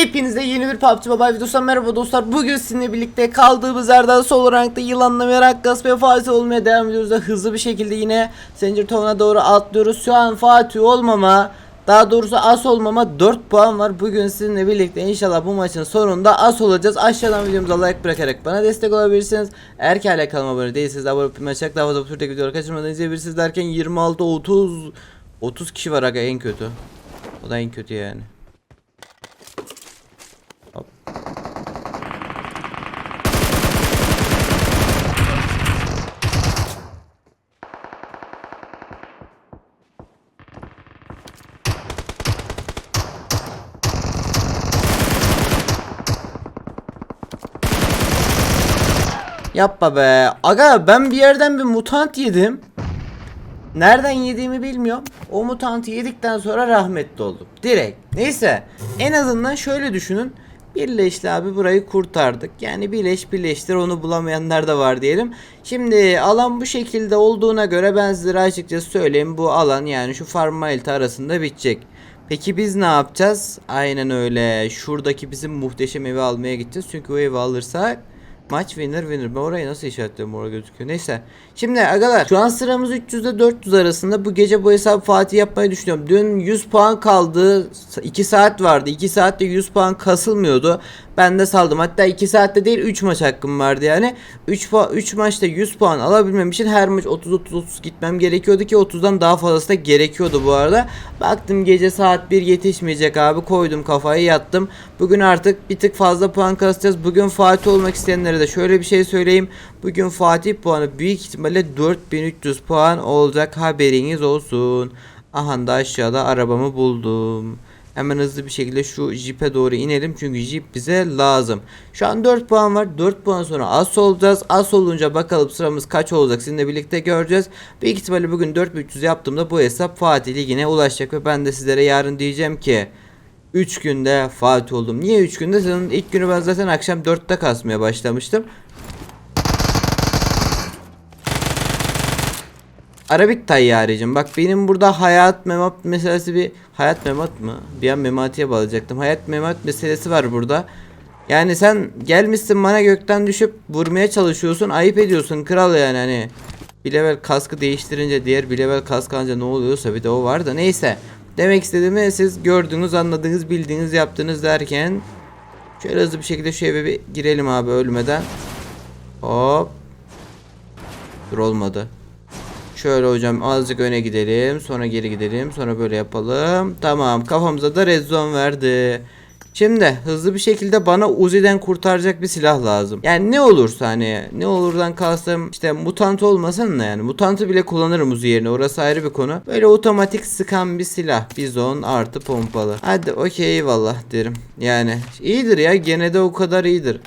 Hepinize yeni bir PUBG Mobile videosundan merhaba dostlar. Bugün sizinle birlikte kaldığımız yerden sol rankta yılanla merak gasp ve Fatih olmaya devam ediyoruz. da Hızlı bir şekilde yine Zincir Town'a doğru atlıyoruz. Şu an Fatih olmama daha doğrusu as olmama 4 puan var. Bugün sizinle birlikte inşallah bu maçın sonunda as olacağız. Aşağıdan videomuza like bırakarak bana destek olabilirsiniz. Eğer ki hala kanalıma abone değilseniz de abone olmayı unutmayın. Daha fazla türdeki videoları kaçırmadan izleyebilirsiniz derken 26 30 30 kişi var aga en kötü. O da en kötü yani. Yapma be. Aga ben bir yerden bir mutant yedim. Nereden yediğimi bilmiyorum. O mutantı yedikten sonra rahmetli oldum. Direkt. Neyse. En azından şöyle düşünün. Birleşti abi burayı kurtardık. Yani birleş birleştir onu bulamayanlar da var diyelim. Şimdi alan bu şekilde olduğuna göre ben sizlere açıkçası söyleyeyim. Bu alan yani şu farm malta arasında bitecek. Peki biz ne yapacağız? Aynen öyle. Şuradaki bizim muhteşem evi almaya gideceğiz. Çünkü o evi alırsak Maç winner winner. Ben orayı nasıl işaretliyorum orada gözüküyor. Neyse. Şimdi agalar şu an sıramız 300 ile 400 arasında. Bu gece bu hesabı Fatih yapmayı düşünüyorum. Dün 100 puan kaldı. 2 saat vardı. 2 saatte 100 puan kasılmıyordu. Ben de saldım. Hatta 2 saatte değil 3 maç hakkım vardı yani. 3 puan 3 maçta 100 puan alabilmem için her maç 30 30 30 gitmem gerekiyordu ki 30'dan daha fazlası da gerekiyordu bu arada. Baktım gece saat 1 yetişmeyecek abi. Koydum kafayı yattım. Bugün artık bir tık fazla puan kasacağız. Bugün Fatih olmak isteyenlere de şöyle bir şey söyleyeyim. Bugün Fatih puanı büyük ihtimalle 4300 puan olacak haberiniz olsun. Aha da aşağıda arabamı buldum. Hemen hızlı bir şekilde şu jipe doğru inelim çünkü jip bize lazım. Şu an 4 puan var. 4 puan sonra as olacağız. As olunca bakalım sıramız kaç olacak sizinle birlikte göreceğiz. Büyük ihtimalle bugün 4300 yaptığımda bu hesap Fatih Ligi'ne ulaşacak ve ben de sizlere yarın diyeceğim ki 3 günde Fatih oldum. Niye 3 günde? Senin ilk günü ben zaten akşam 4'te kasmaya başlamıştım. Arabik tayyaricim. Bak benim burada hayat memat meselesi bir hayat memat mı? Bir an mematiye bağlayacaktım. Hayat memat meselesi var burada. Yani sen gelmişsin bana gökten düşüp vurmaya çalışıyorsun. Ayıp ediyorsun kral yani hani. Bir level kaskı değiştirince diğer bir level kask alınca ne oluyorsa bir de o var da neyse. Demek istediğimi siz gördünüz, anladınız, bildiğiniz, yaptınız derken şöyle hızlı bir şekilde şu eve bir girelim abi ölmeden. Hop. Dur olmadı. Şöyle hocam azıcık öne gidelim. Sonra geri gidelim. Sonra böyle yapalım. Tamam kafamıza da red zone verdi. Şimdi hızlı bir şekilde bana Uzi'den kurtaracak bir silah lazım. Yani ne olursa hani ne olurdan kalsam işte mutant olmasın da yani mutantı bile kullanırım Uzi yerine orası ayrı bir konu. Böyle otomatik sıkan bir silah. Bizon artı pompalı. Hadi okey eyvallah derim. Yani iyidir ya gene de o kadar iyidir.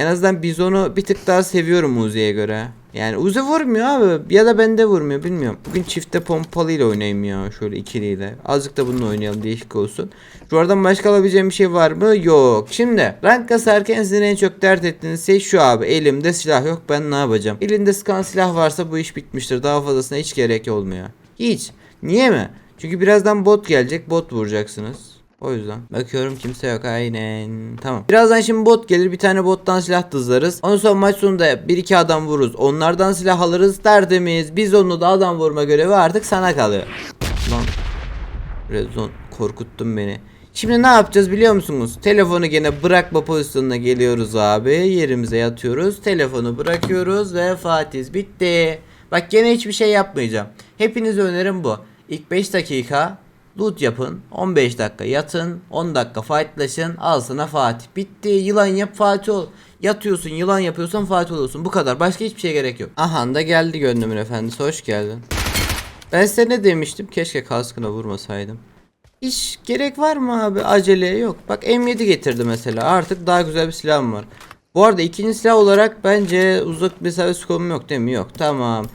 En azından Bizon'u bir tık daha seviyorum Uzi'ye göre. Yani Uzi vurmuyor abi ya da bende vurmuyor bilmiyorum. Bugün çifte pompalıyla oynayayım ya şöyle ikiliyle. Azıcık da bununla oynayalım değişik olsun. Şu aradan başka alabileceğim bir şey var mı? Yok. Şimdi rank kasarken sizin en çok dert ettiğiniz şey şu abi. Elimde silah yok ben ne yapacağım? Elinde sıkan silah varsa bu iş bitmiştir. Daha fazlasına hiç gerek olmuyor. Hiç. Niye mi? Çünkü birazdan bot gelecek. Bot vuracaksınız. O yüzden. Bakıyorum kimse yok aynen. Tamam. Birazdan şimdi bot gelir. Bir tane bottan silah dızlarız. Ondan sonra maç sonunda bir iki adam vururuz. Onlardan silah alırız. Tertemiz. Biz onu da adam vurma görevi artık sana kalıyor. Lan. Rezon korkuttun beni. Şimdi ne yapacağız biliyor musunuz? Telefonu gene bırakma pozisyonuna geliyoruz abi. Yerimize yatıyoruz. Telefonu bırakıyoruz ve Fatih bitti. Bak gene hiçbir şey yapmayacağım. Hepinize önerim bu. İlk 5 dakika loot yapın. 15 dakika yatın. 10 dakika fightlaşın. Al sana Fatih. Bitti. Yılan yap Fatih ol. Yatıyorsun yılan yapıyorsan Fatih olursun. Bu kadar. Başka hiçbir şey gerek yok. Aha da geldi gönlümün efendisi. Hoş geldin. Ben size ne demiştim? Keşke kaskına vurmasaydım. Hiç gerek var mı abi? Acele yok. Bak M7 getirdi mesela. Artık daha güzel bir silahım var. Bu arada ikinci silah olarak bence uzak mesafe scope'um yok değil mi? Yok. Tamam.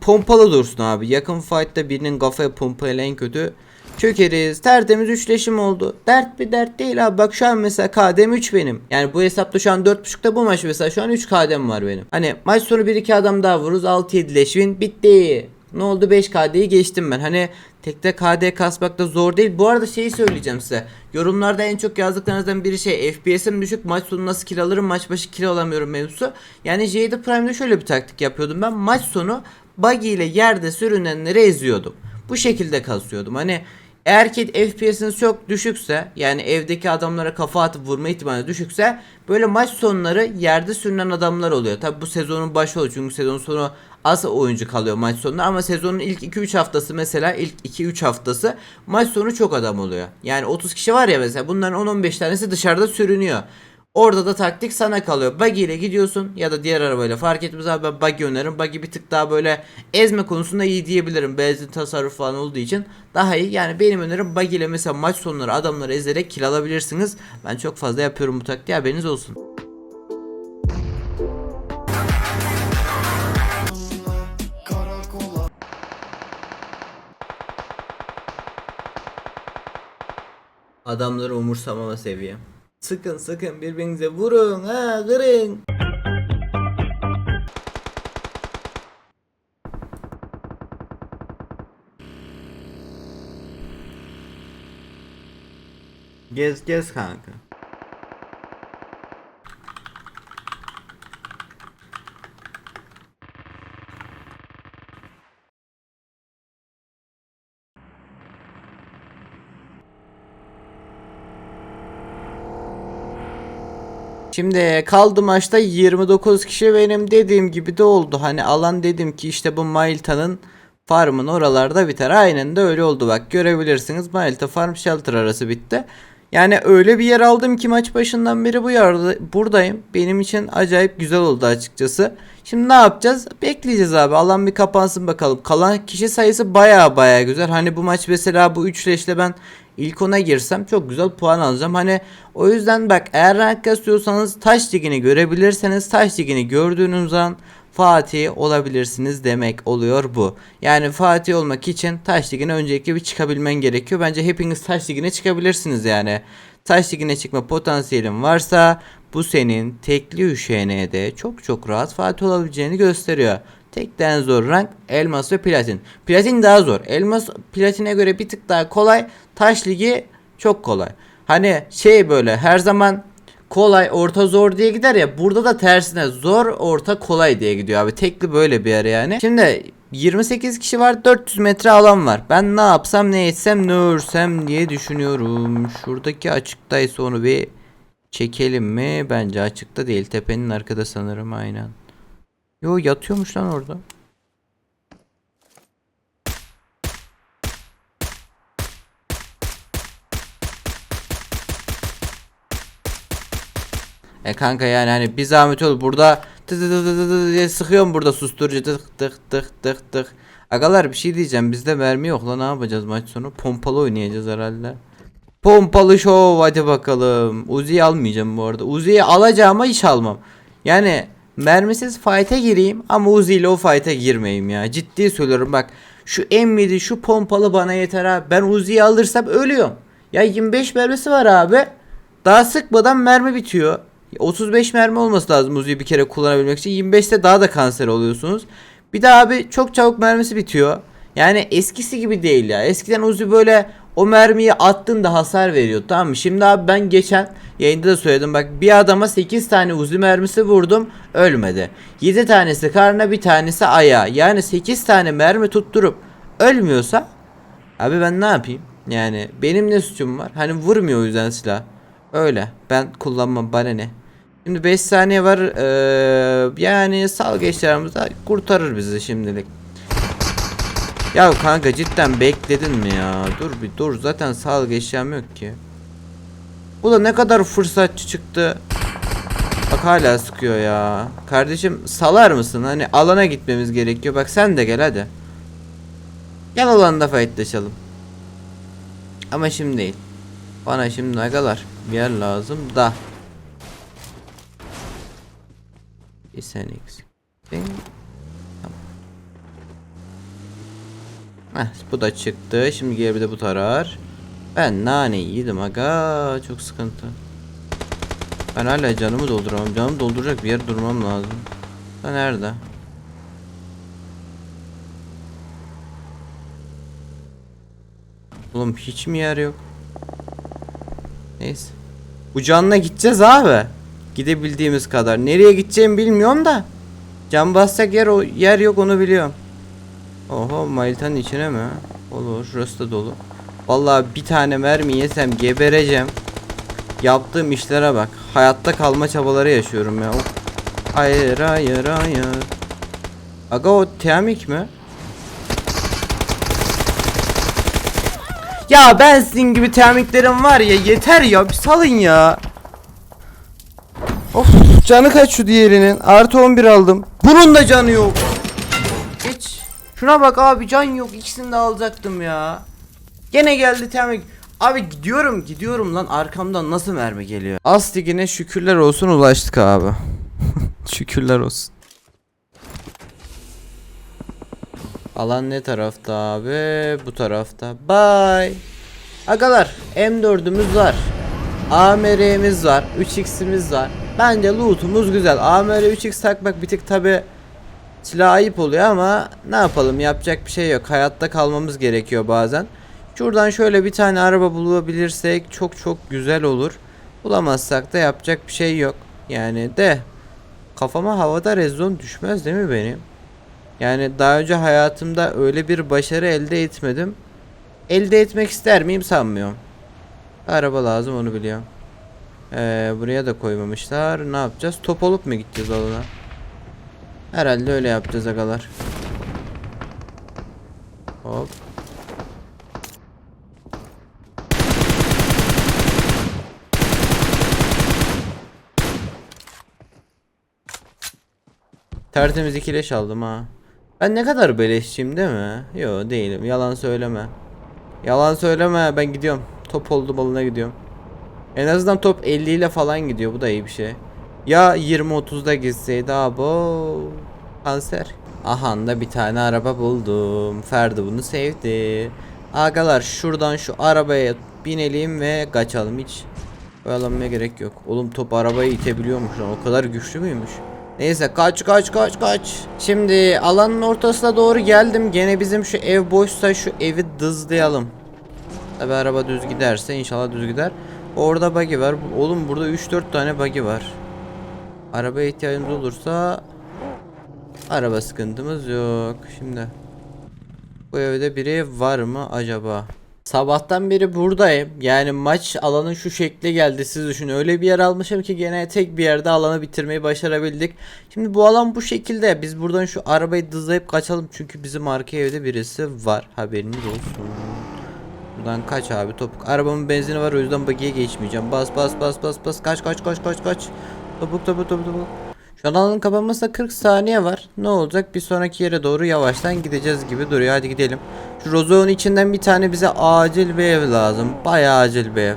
Pompalı dursun abi. Yakın fight'ta birinin kafaya pompayla en kötü çökeriz. Tertemiz üçleşim oldu. Dert bir dert değil abi. Bak şu an mesela KD'm 3 benim. Yani bu hesapta şu an 4.5'ta bu maç mesela şu an 3 KD'm var benim. Hani maç sonu 1-2 adam daha vururuz. 6-7 leşvin bitti. Ne oldu 5 KD'yi geçtim ben. Hani tekte KD kasmak da zor değil. Bu arada şeyi söyleyeceğim size. Yorumlarda en çok yazdıklarınızdan biri şey FPS'im düşük maç sonu nasıl kill alırım maç başı kill alamıyorum mevzusu. Yani Jade Prime'de şöyle bir taktik yapıyordum ben maç sonu buggy ile yerde sürünenleri eziyordum. Bu şekilde kasıyordum. Hani eğer ki FPS'iniz çok düşükse yani evdeki adamlara kafa atıp vurma ihtimali düşükse böyle maç sonları yerde sürünen adamlar oluyor. Tabi bu sezonun başı oluyor çünkü sezon sonu az oyuncu kalıyor maç sonunda ama sezonun ilk 2-3 haftası mesela ilk 2-3 haftası maç sonu çok adam oluyor. Yani 30 kişi var ya mesela bunların 10-15 tanesi dışarıda sürünüyor. Orada da taktik sana kalıyor. Buggy ile gidiyorsun ya da diğer arabayla fark etmez abi ben buggy öneririm. Buggy bir tık daha böyle ezme konusunda iyi diyebilirim. Benzin tasarruf falan olduğu için daha iyi. Yani benim önerim buggy ile mesela maç sonları adamları ezerek kill alabilirsiniz. Ben çok fazla yapıyorum bu taktiği haberiniz olsun. Adamları umursamama seviye. Sıkın sıkın birbirinize vurun ha kırın. Gez gez kanka. Şimdi kaldı maçta 29 kişi benim dediğim gibi de oldu. Hani alan dedim ki işte bu Mailta'nın farmın oralarda biter. Aynen de öyle oldu bak görebilirsiniz. Mailta farm shelter arası bitti. Yani öyle bir yer aldım ki maç başından beri bu yerde buradayım. Benim için acayip güzel oldu açıkçası. Şimdi ne yapacağız? Bekleyeceğiz abi. Alan bir kapansın bakalım. Kalan kişi sayısı baya baya güzel. Hani bu maç mesela bu 3 leşle ben ilk ona girsem çok güzel puan alacağım. Hani o yüzden bak eğer rank kasıyorsanız taş ligini görebilirseniz taş ligini gördüğünüz an Fatih olabilirsiniz demek oluyor bu. Yani Fatih olmak için Taş Ligi'ne önceki bir çıkabilmen gerekiyor. Bence hepiniz Taş Ligi'ne çıkabilirsiniz yani. Taş Ligi'ne çıkma potansiyelin varsa bu senin tekli üşenede çok çok rahat Fatih olabileceğini gösteriyor. Tek de en zor rank elmas ve platin. Platin daha zor. Elmas platine göre bir tık daha kolay. Taş Ligi çok kolay. Hani şey böyle her zaman kolay orta zor diye gider ya burada da tersine zor orta kolay diye gidiyor abi tekli böyle bir yer yani. Şimdi 28 kişi var 400 metre alan var. Ben ne yapsam ne etsem ne örsem diye düşünüyorum. Şuradaki açıktaysa onu bir çekelim mi? Bence açıkta değil tepenin arkada sanırım aynen. Yo yatıyormuş lan orada. E kanka yani hani bir zahmet ol burada tı tı tı tı tı diye sıkıyorum burada susturucu tık tık tık tık tık. Agalar bir şey diyeceğim bizde mermi yok lan ne yapacağız maç sonu pompalı oynayacağız herhalde. Pompalı şov hadi bakalım. Uzi'yi almayacağım bu arada. Uzi'yi alacağım ama hiç almam. Yani mermisiz fight'e gireyim ama Uzi ile o fight'e girmeyeyim ya. Ciddi söylüyorum bak. Şu M7 şu pompalı bana yeter abi. Ben Uzi'yi alırsam ölüyorum. Ya 25 mermisi var abi. Daha sıkmadan mermi bitiyor. 35 mermi olması lazım Uzi'yi bir kere kullanabilmek için. 25'te daha da kanser oluyorsunuz. Bir de abi çok çabuk mermisi bitiyor. Yani eskisi gibi değil ya. Eskiden Uzi böyle o mermiyi attığında hasar veriyor tamam mı? Şimdi abi ben geçen yayında da söyledim bak bir adama 8 tane Uzi mermisi vurdum ölmedi. 7 tanesi karnına bir tanesi ayağa. Yani 8 tane mermi tutturup ölmüyorsa abi ben ne yapayım? Yani benim ne suçum var? Hani vurmuyor o yüzden silah. Öyle. Ben kullanmam bana ne? Şimdi 5 saniye var. Ee, yani sal geçlerimiz de kurtarır bizi şimdilik. Ya kanka cidden bekledin mi ya? Dur bir dur. Zaten sağ geçeceğim yok ki. Bu da ne kadar fırsatçı çıktı. Bak hala sıkıyor ya. Kardeşim salar mısın? Hani alana gitmemiz gerekiyor. Bak sen de gel hadi. Gel alanda fightlaşalım. Ama şimdi değil. Bana şimdi agalar bir yer lazım da. Bir eksiktin. Tamam. Heh, bu da çıktı. Şimdi geri bir de bu tarar. Ben nane yedim aga. Çok sıkıntı. Ben hala canımı dolduramam. Canımı dolduracak bir yer durmam lazım. Da nerede? Oğlum hiç mi yer yok? Neyse. Bu canla gideceğiz abi. Gidebildiğimiz kadar. Nereye gideceğimi bilmiyorum da. Can basacak yer, o, yer yok onu biliyorum. Oho Malitanın içine mi? Olur şurası da dolu. Vallahi bir tane mermi yesem gebereceğim. Yaptığım işlere bak. Hayatta kalma çabaları yaşıyorum ya. Hayır hayır hayır. Aga o Teamik mi? Ya ben sizin gibi Teamiklerim var ya yeter ya bir salın ya. Of canı kaç şu diğerinin. Artı 11 aldım. Bunun da canı yok. Geç. Şuna bak abi can yok. İkisini de alacaktım ya. Gene geldi Teamik. Abi gidiyorum gidiyorum lan arkamdan nasıl mermi geliyor. As ligine şükürler olsun ulaştık abi. şükürler olsun. Alan ne tarafta abi? Bu tarafta. Bye. Agalar M4'ümüz var. AMR'miz var. 3x'imiz var. Bence loot'umuz güzel. AMR 3x takmak bir tık tabi silah ayıp oluyor ama ne yapalım yapacak bir şey yok. Hayatta kalmamız gerekiyor bazen. Şuradan şöyle bir tane araba bulabilirsek çok çok güzel olur. Bulamazsak da yapacak bir şey yok. Yani de kafama havada rezon düşmez değil mi benim? Yani daha önce hayatımda öyle bir başarı elde etmedim. Elde etmek ister miyim sanmıyorum. Araba lazım onu biliyorum. Ee, buraya da koymamışlar. Ne yapacağız? Top olup mu gideceğiz alana? Herhalde öyle yapacağız agalar. Hop. Tertemiz iki leş aldım ha. Ben ne kadar beleşçiyim değil mi? Yo değilim. Yalan söyleme. Yalan söyleme. Ben gidiyorum. Top oldu balına gidiyorum. En azından top 50 ile falan gidiyor. Bu da iyi bir şey. Ya 20-30'da gitseydi abo. Kanser. Aha da bir tane araba buldum. Ferdi bunu sevdi. Agalar şuradan şu arabaya binelim ve kaçalım hiç. Oyalanmaya gerek yok. Oğlum top arabayı itebiliyormuş lan. O kadar güçlü müymüş? Neyse kaç kaç kaç kaç. Şimdi alanın ortasına doğru geldim. Gene bizim şu ev boşsa şu evi dızlayalım. Tabi araba düz giderse inşallah düz gider. Orada buggy var. Oğlum burada 3-4 tane buggy var. Arabaya ihtiyacımız olursa araba sıkıntımız yok. Şimdi bu evde biri var mı acaba? Sabahtan beri buradayım. Yani maç alanın şu şekli geldi. Siz düşünün. Öyle bir yer almışım ki gene tek bir yerde alanı bitirmeyi başarabildik. Şimdi bu alan bu şekilde. Biz buradan şu arabayı dızlayıp kaçalım. Çünkü bizim arka evde birisi var. Haberiniz olsun. Buradan kaç abi topuk. Arabamın benzini var o yüzden bagiye geçmeyeceğim. Bas bas bas bas bas. Kaç kaç kaç kaç kaç. Topuk topuk topuk topuk. Şu an alanın kapanmasına 40 saniye var. Ne olacak? Bir sonraki yere doğru yavaştan gideceğiz gibi duruyor. Hadi gidelim. Şu Rozo'nun içinden bir tane bize acil bir ev lazım. Bayağı acil bir ev.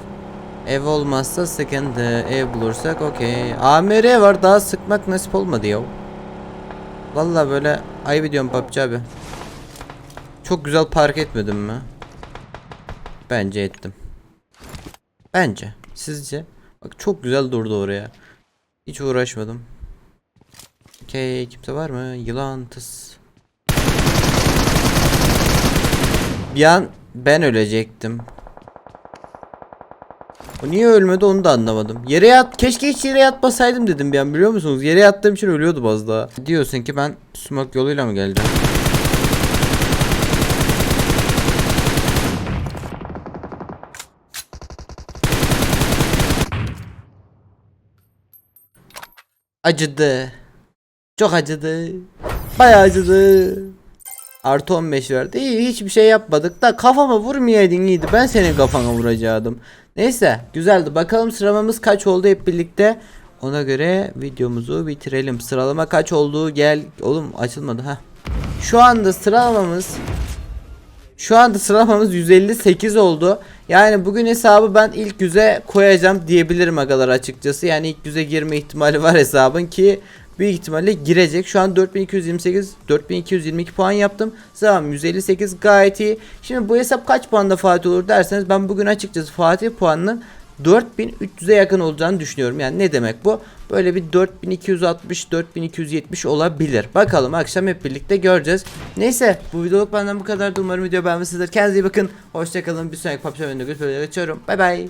Ev olmazsa sıkıntı. Ev bulursak okey. AMR var daha sıkmak nasip olmadı ya. Vallahi böyle ayıp ediyorum PUBG abi. Çok güzel park etmedim mi? Bence ettim. Bence. Sizce? Bak çok güzel durdu oraya. Hiç uğraşmadım. Okey kimse var mı? Yılan tıs. Bir an ben ölecektim. O niye ölmedi onu da anlamadım. Yere yat keşke hiç yere yatmasaydım dedim bir an biliyor musunuz? Yere yattığım için ölüyordum az daha. Diyorsun ki ben smoke yoluyla mı geldim? Acıdı. Çok acıdı. Bayağı acıdı. Artı 15 verdi. İyi hiçbir şey yapmadık da kafama vurmayaydın iyiydi. Ben senin kafana vuracaktım. Neyse güzeldi. Bakalım sıralamamız kaç oldu hep birlikte. Ona göre videomuzu bitirelim. Sıralama kaç oldu? Gel. Oğlum açılmadı ha. Şu anda sıralamamız şu anda sıralamamız 158 oldu. Yani bugün hesabı ben ilk yüze koyacağım diyebilirim agalar açıkçası. Yani ilk yüze girme ihtimali var hesabın ki büyük ihtimalle girecek. Şu an 4228 4222 puan yaptım. Sıram 158 gayet iyi. Şimdi bu hesap kaç puanda Fatih olur derseniz ben bugün açıkçası Fatih puanının 4300'e yakın olacağını düşünüyorum. Yani ne demek bu? Böyle bir 4260 4270 olabilir. Bakalım akşam hep birlikte göreceğiz. Neyse bu videoluk benden bu kadar. Umarım video beğenmişsinizdir. Kendinize iyi bakın. Hoşçakalın. Bir sonraki PUBG oyununda görüşmek üzere. Bay bay.